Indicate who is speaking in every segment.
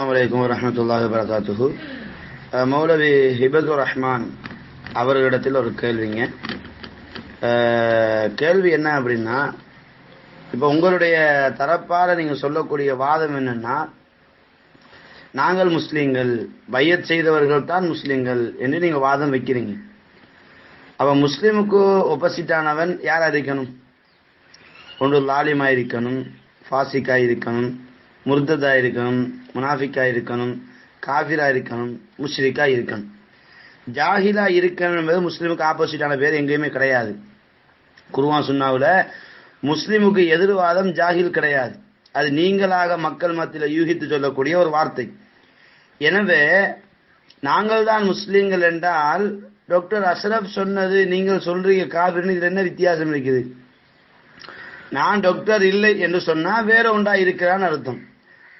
Speaker 1: அஸ்ஸலாமு அலைக்கும் வரஹ்மத்துல்லாஹி வபரகாத்துஹு. மௌலவி ஹிபதுர் ரஹ்மான் அவர்களிடத்தில் ஒரு கேள்விங்க. கேள்வி என்ன அப்படின்னா இப்போ உங்களுடைய தரப்பால் நீங்கள் சொல்லக்கூடிய வாதம் என்னன்னா நாங்கள் முஸ்லீம்கள் பையத் செய்தவர்கள் தான் முஸ்லீம்கள் என்று நீங்கள் வாதம் வைக்கிறீங்க. அவன் முஸ்லீமுக்கு ஒப்போசிட்டானவன் யாராக இருக்கணும் ஒன்று லாலிமா இருக்கணும் ஃபாசிக்காக இருக்கணும் முர்ததா இருக்கணும் முனாஃபிக்கா இருக்கணும் காஃபிரா இருக்கணும் முஸ்ரிக்கா இருக்கணும் ஜாஹிலா இருக்கணும் என்பது முஸ்லீமுக்கு ஆப்போசிட்டான பேர் எங்கேயுமே கிடையாது. குருவான் சுன்னாவுல முஸ்லீமுக்கு எதிர்வாதம் ஜாஹில் கிடையாது. அது நீங்களாக மக்கள் மத்தியில் யூகித்து சொல்லக்கூடிய ஒரு வார்த்தை. எனவே நாங்கள் தான் முஸ்லீம்கள் என்றால் டாக்டர் அஷ்ரப் சொன்னது நீங்கள் சொல்றீங்க காபிர்னு இதில் என்ன வித்தியாசம் இருக்குது? நான் டாக்டர் இல்லை என்று சொன்னால் வேற ஒன்றா இருக்கிறான்னு அர்த்தம்.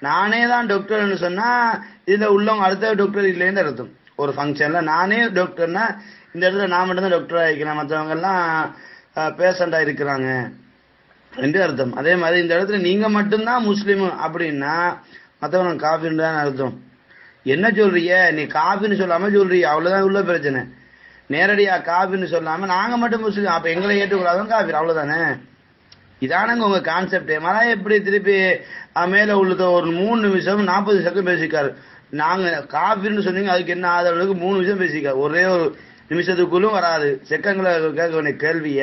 Speaker 1: நானே தான் டாக்டர் என்று சொன்னா இதுல உள்ளவங்க அடுத்த டாக்டர் இல்லைன்னு அர்த்தம் ஒரு ஃபங்க்ஷன்ல நானே டாக்டர்னா இந்த இடத்துல நான் மட்டும்தான் டாக்டர் டாக்டரா இருக்கிறேன். மற்றவங்க எல்லாம் பேஷண்டா இருக்கிறாங்க. என்று அர்த்தம். அதே மாதிரி இந்த இடத்துல நீங்க மட்டும்தான் முஸ்லீம் அப்படின்னா மற்றவங்க காஃபின்னு தான் அர்த்தம். என்ன சொல்றீங்க? நீ காஃபின்னு சொல்லாம சொல்றீங்க. அவ்வளவுதான் உள்ள பிரச்சனை. நேரடியா காஃபின்னு சொல்லாம நாங்க மட்டும் முஸ்லீம். அப்ப எங்களை ஏற்றுக்கூடாதான் காஃபி அவ்வளவுதானே? இதானங்க உங்க கான்செப்ட் மழை எப்படி திருப்பி மேல உள்ளத ஒரு மூணு நிமிஷம் நாற்பது செகண்ட் பேசிக்காரு. நாங்க காஃபின்னு சொன்னீங்க அதுக்கு என்ன ஆதரவுக்கு மூணு நிமிஷம் பேசிக்காரு. ஒரே ஒரு நிமிஷத்துக்குள்ளும் வராது. செகண்ட்ல கேட்க வேண்டிய கேள்விய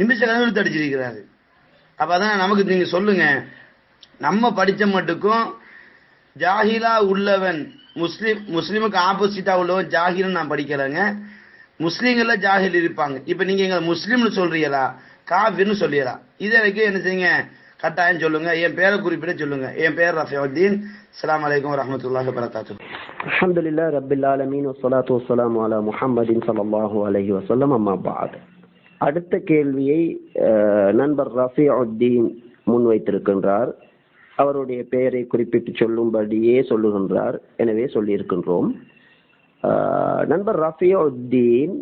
Speaker 1: நிமிஷ கணக்கு தடிச்சிருக்கிறாரு அப்ப அதான் நமக்கு நீங்க சொல்லுங்க. நம்ம படிச்ச மட்டுக்கும் ஜாகிலா உள்ளவன் முஸ்லிம் முஸ்லீமுக்கு ஆப்போசிட்டா உள்ளவன் ஜாஹில்னு நான் படிக்கிறேங்க முஸ்லீம்கள்ல ஜாகில் இருப்பாங்க. இப்ப நீங்க எங்களை முஸ்லீம்னு சொல்றீங்களா? காஃபிர்னு சொல்லிடா இது வரைக்கும் என்ன செய்யுங்க கட்டாயம் சொல்லுங்க என் பேரை குறிப்பிட சொல்லுங்க என் பேர் ரஃபியுத்தீன் அஸ்ஸலாமு அலைக்கும் வரஹ்மத்துல்லாஹி வபரகாத்துஹு
Speaker 2: الحمد لله رب العالمين والصلاة والسلام على محمد صلى الله عليه وسلم أما بعد அடுத்த கேள்வியை அஹ், நண்பர் ரஃபியுத்தீன் முன்வைத்திருக்கின்றார் அவருடைய பெயரை குறிப்பிட்டு சொல்லும்படியே சொல்லுகின்றார் எனவே சொல்லியிருக்கின்றோம் அஹ், நண்பர் ரஃபியுத்தீன்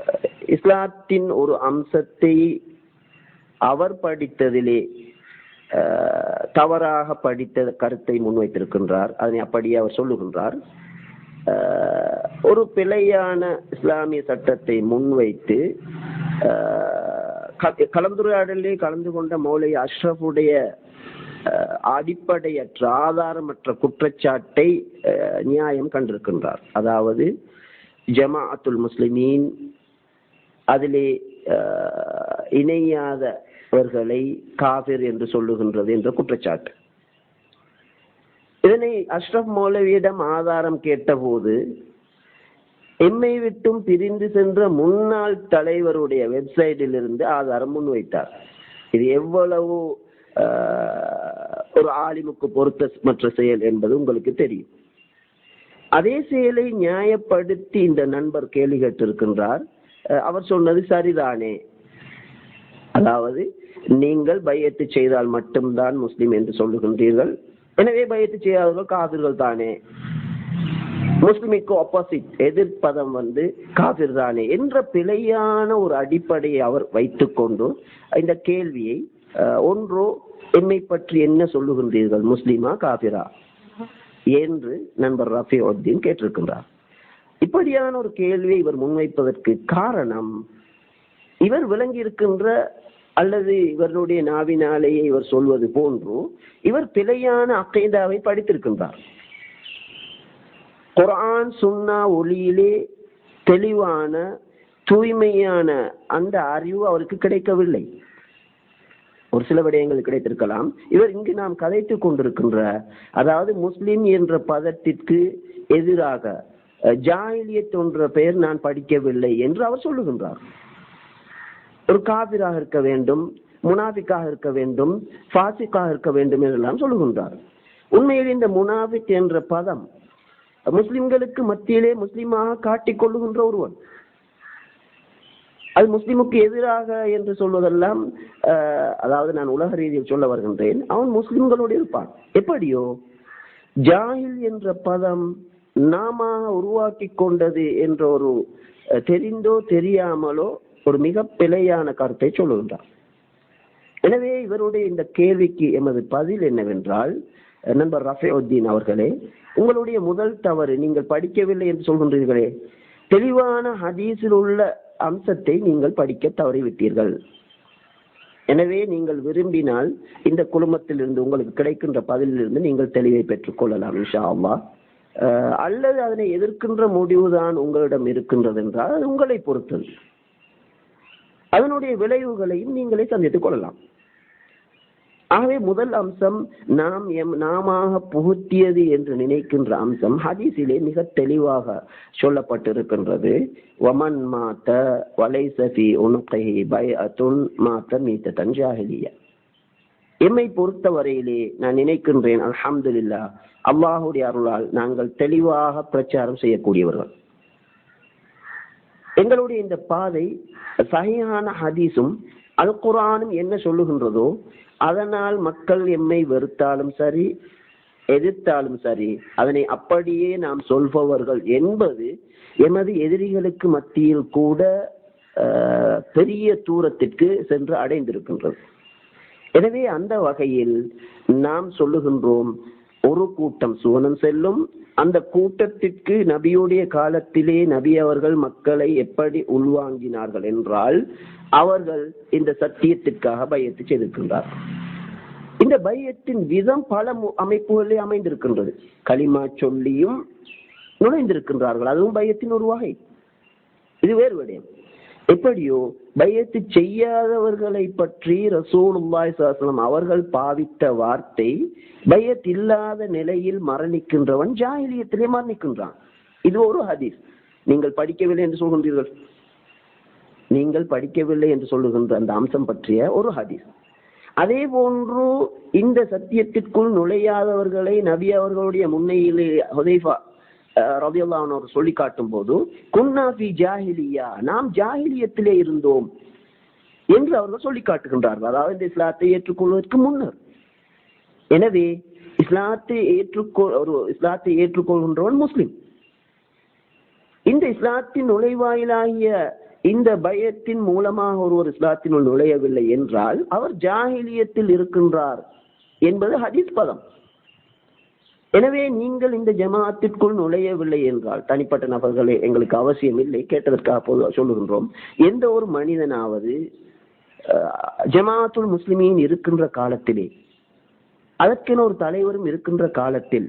Speaker 2: அஹ், இஸ்லாத்தின் ஒரு அம்சத்தை அவர் படித்ததிலே தவறாக படித்த கருத்தை முன்வைத்திருக்கின்றார். அதனை அப்படியே அவர் சொல்லுகின்றார். ஒரு பிழையான இஸ்லாமிய சட்டத்தை முன்வைத்து கலந்துரையாடலே க- கலந்து கொண்ட மௌலை அஷ்ரஃபுடைய அடிப்படையற்ற ஆதாரமற்ற குற்றச்சாட்டை நியாயம் கண்டிருக்கின்றார். அதாவது ஜமாஅத்துல் முஸ்லிமீன் அதிலே இணையாதவர்களை காபிர் என்று சொல்லுகின்றது என்ற குற்றச்சாட்டு. இதனை அஷ்ரப் மௌலவியிடம் ஆதாரம் கேட்டபோது எம்மை விட்டும் பிரிந்து சென்ற முன்னாள் தலைவருடைய வெப்சைட்டில் இருந்து ஆதாரம் முன்வைத்தார். இது எவ்வளவு ஒரு ஆலிமுக்கு பொருத்தமற்ற செயல் என்பது உங்களுக்கு தெரியும். அதே செயலை நியாயப்படுத்தி இந்த நண்பர் கேள்வி கேட்டிருக்கின்றார். அவர் சொன்னது சரிதானே? அதாவது நீங்கள் பையத்து செய்தால் மட்டும்தான் முஸ்லிம் என்று சொல்லுகின்றீர்கள். எனவே பையத்து செய்யாதவர்கள் காதிர்கள் தானே? முஸ்லிமிக்கு ஆப்போசிட் எதிர்ப்பதம் வந்து காபிர் தானே? என்ற பிழையான ஒரு அடிப்படையை அவர் வைத்துக்கொண்டு இந்த கேள்வியை ஒன்றோ எம்மை பற்றி என்ன சொல்லுகின்றீர்கள் முஸ்லிமா காபிரா? என்று நண்பர் ரஃபி உத்தீன் கேட்டிருக்கின்றார். இப்படியான ஒரு கேள்வியை இவர் முன்வைப்பதற்கு காரணம் இவர் விளங்கி இருக்கின்ற அல்லது இவருடைய நாவினாலேயே இவர் சொல்வது போன்று இவர் பிழையான அக்கைதாவை படித்திருக்கின்றார். குரான் சுன்னா ஒளியிலே தெளிவான தூய்மையான அந்த அறிவு அவருக்கு கிடைக்கவில்லை. ஒரு சில விடயங்கள் கிடைத்திருக்கலாம். இவர் இங்கு நாம் கதைத்துக் கொண்டிருக்கின்ற அதாவது முஸ்லிம் என்ற பதத்திற்கு எதிராக ஜாயிலியத் என்ற பெயர் நான் படிக்கவில்லை என்று அவர் சொல்லுகின்றார். ஒரு காபிராக இருக்க வேண்டும் முனாஃபிக்காக இருக்க வேண்டும் ஃபாசிக்காக இருக்க வேண்டும் என்றெல்லாம் சொல்லுகின்றார். உண்மையில் இந்த முனாஃபிக் என்ற பதம் முஸ்லிம்களுக்கு மத்தியிலே முஸ்லிமாக காட்டிக் கொள்ளுகின்ற ஒருவன். அது முஸ்லிமுக்கு எதிராக என்று சொல்வதெல்லாம் அஹ், அதாவது நான் உலக ரீதியில் சொல்ல வருகின்றேன் அவன் முஸ்லிம்களோடு இருப்பான். எப்படியோ ஜாஹில் என்ற பதம் நாம உருவாக்கி கொண்டது என்ற ஒரு தெரிந்தோ தெரியாமலோ ஒரு மிக பிழையான கருத்தை சொல்லுகின்றார். எனவே இவருடைய இந்த கேள்விக்கு எமது பதில் என்னவென்றால் நண்பர் ரஃபேவுத்தீன் அவர்களே உங்களுடைய முதல் தவறு நீங்கள் படிக்கவில்லை என்று சொல்கின்றீர்களே தெளிவான ஹதீஸில் உள்ள அம்சத்தை நீங்கள் படிக்க தவறிவிட்டீர்கள். எனவே நீங்கள் விரும்பினால் இந்த குழுமத்திலிருந்து உங்களுக்கு கிடைக்கின்ற பதிலிலிருந்து நீங்கள் தெளிவை பெற்றுக் கொள்ளலாம் இன்ஷா அல்லாஹ். அல்லது அதனை எதிர்க்கின்ற முடிவுதான் உங்களிடம் இருக்கின்றது என்றால் அது உங்களை பொறுத்தது. அதனுடைய விளைவுகளையும் நீங்களே சந்தித்துக் கொள்ளலாம். ஆகவே முதல் அம்சம் நாம் எம் நாமாக புகுத்தியது என்று நினைக்கின்ற அம்சம் ஹதீஸிலே மிக தெளிவாக சொல்லப்பட்டிருக்கின்றது. வமன் மாத்த வலைசஃபி உனுக்கை பய துன் மாத்த மீத்த தஞ்சாஹிலிய எம்மை பொறுத்தவரையிலே நான் நினைக்கின்றேன் அல்ஹம்துலில்லா அல்லாஹுடைய அருளால் நாங்கள் தெளிவாக பிரச்சாரம் செய்யக்கூடியவர்கள். எங்களுடைய இந்த பாதை சகையான ஹதீஸும் அல் குரானும் என்ன சொல்லுகின்றதோ அதனால் மக்கள் எம்மை வெறுத்தாலும் சரி எதிர்த்தாலும் சரி அதனை அப்படியே நாம் சொல்பவர்கள் என்பது எமது எதிரிகளுக்கு மத்தியில் கூட பெரிய தூரத்திற்கு சென்று அடைந்திருக்கின்றது. எனவே அந்த வகையில் நாம் சொல்லுகின்றோம் ஒரு கூட்டம் சுவனம் செல்லும். அந்த கூட்டத்திற்கு நபியுடைய காலத்திலே நபி அவர்கள் மக்களை எப்படி உள்வாங்கினார்கள் என்றால் அவர்கள் இந்த சத்தியத்திற்காக பயத்து செய்திருக்கின்றார். இந்த பையத்தின் விதம் பல மு- அமைந்திருக்கின்றது. களிமா சொல்லியும் நுழைந்திருக்கின்றார்கள். அதுவும் பையத்தின் ஒரு வகை. இது வேறு விடயம். எப்படியோ பயத்து செய்யாதவர்களை பற்றி ரசூலுல்லாய் சாசனம் அவர்கள் பாவித்த வார்த்தை பயத் இல்லாத நிலையில் மரணிக்கின்றவன் ஜாயிலியத்திலே மரணிக்கின்றான். இது ஒரு ஹதீஸ். நீங்கள் படிக்கவில்லை என்று சொல்கின்றீர்கள். நீங்கள் படிக்கவில்லை என்று சொல்லுகின்ற அந்த அம்சம் பற்றிய ஒரு ஹதீஸ். அதே போன்று இந்த சத்தியத்திற்குள் நுழையாதவர்களை நபி அவர்களுடைய முன்னையிலே ஹுதைஃபா ரவியல்லான் அவர் சொல்லி காட்டும் போது குன்னாபி ஜாஹிலியா நாம் ஜாஹிலியத்திலே இருந்தோம் என்று அவர்கள் சொல்லி காட்டுகின்றார்கள். அதாவது இந்த இஸ்லாத்தை ஏற்றுக்கொள்வதற்கு முன்னர். எனவே இஸ்லாத்தை ஏற்றுக்கொள் ஒரு இஸ்லாத்தை ஏற்றுக்கொள்கின்றவன் முஸ்லிம். இந்த இஸ்லாத்தின் நுழைவாயிலாகிய இந்த பயத்தின் மூலமாக ஒருவர் இஸ்லாத்தினுள் நுழையவில்லை என்றால் அவர் ஜாஹிலியத்தில் இருக்கின்றார் என்பது ஹதீஸ் பதம். எனவே நீங்கள் இந்த ஜமாத்திற்குள் நுழையவில்லை என்றால் தனிப்பட்ட நபர்களே எங்களுக்கு அவசியம் இல்லை கேட்டதற்காக பொதுவாக சொல்லுகின்றோம். எந்த ஒரு மனிதனாவது அஹ், ஜமாத்துல் இருக்கின்ற காலத்திலே அதற்கென ஒரு தலைவரும் இருக்கின்ற காலத்தில்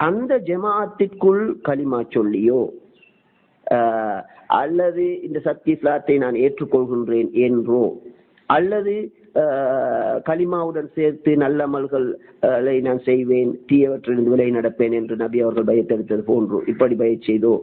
Speaker 2: அந்த ஜமாத்திற்குள் களிமா சொல்லியோ அல்லது இந்த சத்திய இஸ்லாத்தை நான் ஏற்றுக்கொள்கின்றேன் என்றோ அல்லது களிமாவுடன் சேர்த்து நல்ல அமல்களை நான் செய்வேன் தீயவற்றிலிருந்து விலை நடப்பேன் என்று நபி அவர்கள் பயத்தெடுத்தது போன்று. இப்படி பய செய்தோ?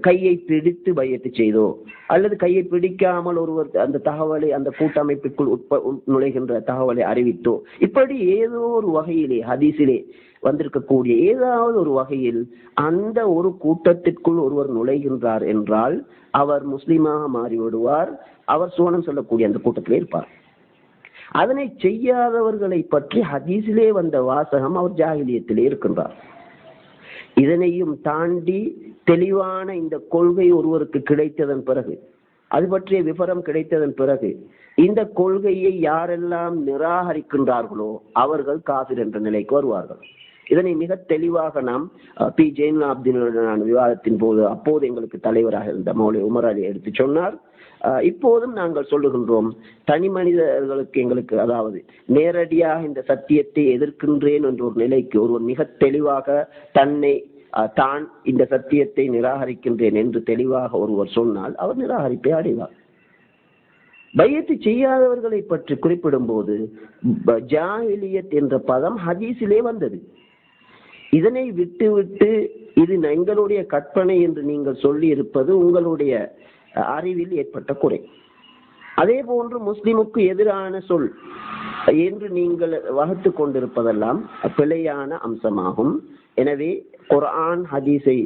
Speaker 2: கையை பிடித்து பயத்து செய்தோ? அல்லது கையை பிடிக்காமல் ஒருவர் அந்த தகவலை அந்த கூட்டமைப்புக்குள் உட்ப நுழைகின்ற தகவலை அறிவித்தோ? இப்படி ஏதோ ஒரு வகையிலே ஹதீஸிலே வந்திருக்கக்கூடிய ஏதாவது ஒரு வகையில் அந்த ஒரு கூட்டத்திற்குள் ஒருவர் நுழைகின்றார் என்றால் அவர் முஸ்லீமாக மாறிவிடுவார். அவர் சுவனம் சொல்லக்கூடிய அந்த கூட்டத்திலே இருப்பார். அதனை செய்யாதவர்களை பற்றி ஹதீஸிலே வந்த வாசகம் அவர் ஜாகிலியத்திலே இருக்கின்றார். இதனையும் தாண்டி தெளிவான இந்த கொள்கை ஒருவருக்கு கிடைத்ததன் பிறகு அது பற்றிய விவரம் கிடைத்ததன் பிறகு இந்த கொள்கையை யாரெல்லாம் நிராகரிக்கின்றார்களோ அவர்கள் காபிர் என்ற நிலைக்கு வருவார்கள். இதனை மிக தெளிவாக நாம் பி. ஜெயின் அப்தினுடன் நான் விவாதத்தின் போது அப்போது எங்களுக்கு தலைவராக இருந்த மௌலி உமர் அலி எடுத்து சொன்னார். இப்போதும் நாங்கள் சொல்லுகின்றோம் தனி மனிதர்களுக்கு எங்களுக்கு அதாவது நேரடியாக இந்த சத்தியத்தை எதிர்க்கின்றேன் என்ற ஒரு நிலைக்கு ஒருவர் மிக தெளிவாக தன்னை தான் இந்த சத்தியத்தை நிராகரிக்கின்றேன் என்று தெளிவாக ஒருவர் சொன்னால் அவர் நிராகரிப்பை அடைவார். பையத்து செய்யாதவர்களை பற்றி குறிப்பிடும் போது ஜாஹிலியத் என்ற பதம் ஹதீஸிலே வந்தது. இதனை விட்டுவிட்டு இது எங்களுடைய கற்பனை என்று நீங்கள் சொல்லி இருப்பது உங்களுடைய அறிவில் ஏற்பட்ட குறை. அதே போன்று முஸ்லிமுக்கு எதிரான சொல் என்று நீங்கள் வகுத்து கொண்டிருப்பதெல்லாம் பிழையான அம்சமாகும். எனவே குர்ஆன் ஹதீஸை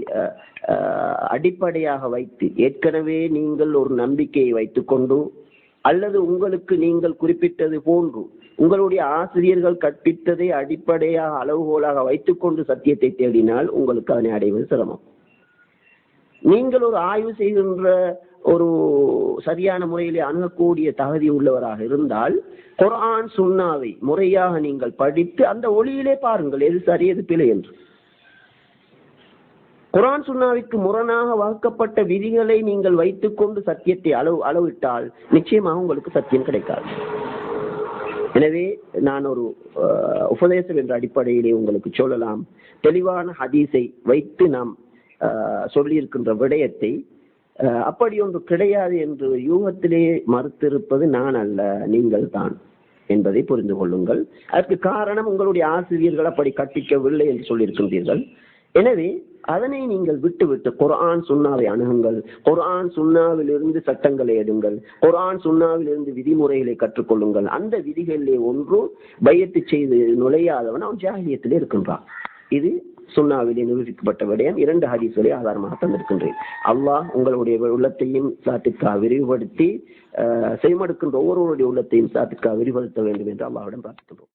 Speaker 2: அடிப்படையாக வைத்து ஏற்கனவே நீங்கள் ஒரு நம்பிக்கையை வைத்துக்கொண்டு அல்லது உங்களுக்கு நீங்கள் குறிப்பிட்டது போன்று உங்களுடைய ஆசிரியர்கள் கற்பித்ததை அடிப்படையாக அளவுகோலாக வைத்துக்கொண்டு சத்தியத்தை தேடினால் உங்களுக்கு அதனை அடைவது சிரமம். நீங்கள் ஒரு ஆய்வு செய்கின்ற ஒரு சரியான முறையிலே அணுகக்கூடிய தகுதி உள்ளவராக இருந்தால் குரான் சுண்ணாவை முறையாக நீங்கள் படித்து அந்த ஒளியிலே பாருங்கள் எது சரி எது பிழை என்று. குரான் சுண்ணாவிற்கு முரணாக வகுக்கப்பட்ட விதிகளை நீங்கள் வைத்துக்கொண்டு சத்தியத்தை அளவு அளவிட்டால் நிச்சயமாக உங்களுக்கு சத்தியம் கிடைக்காது. எனவே நான் ஒரு உபதேசம் என்ற அடிப்படையிலே உங்களுக்கு சொல்லலாம். தெளிவான ஹதீஸை வைத்து நாம் சொல்லியிருக்கின்ற விடயத்தை அப்படி ஒன்று கிடையாது என்று யூகத்திலே மறுத்திருப்பது நான் அல்ல நீங்கள் தான் என்பதை புரிந்து கொள்ளுங்கள். அதற்கு காரணம் உங்களுடைய ஆசிரியர்கள் அப்படி கற்பிக்கவில்லை என்று சொல்லியிருக்கின்றீர்கள். எனவே அதனை நீங்கள் விட்டுவிட்டு குர்ஆன் சுண்ணாவை அணுகுங்கள். குர்ஆன் சுண்ணாவிலிருந்து சட்டங்களை எடுங்கள். குர்ஆன் சுண்ணாவிலிருந்து விதிமுறைகளை கற்றுக்கொள்ளுங்கள். அந்த விதிகளிலே ஒன்றும் பயத்து செய்து நுழையாதவன் அவன் ஜாகியத்திலே இருக்கின்றான். இது சுண்ணாவிலே நிரூபிக்கப்பட்ட விடயம் இரண்டு ஹதீஸ்களை ஆதாரமாக தந்திருக்கின்றேன். அல்லாஹ் உங்களுடைய உள்ளத்தையும் சாத்திற்காக விரிவுபடுத்தி செய்மடுக்கின்ற ஒவ்வொருவருடைய உள்ளத்தையும் சாத்திற்காக விரிவுபடுத்த வேண்டும் என்று அல்லாஹ்விடம் பிரார்த்திக்கின்றோம்.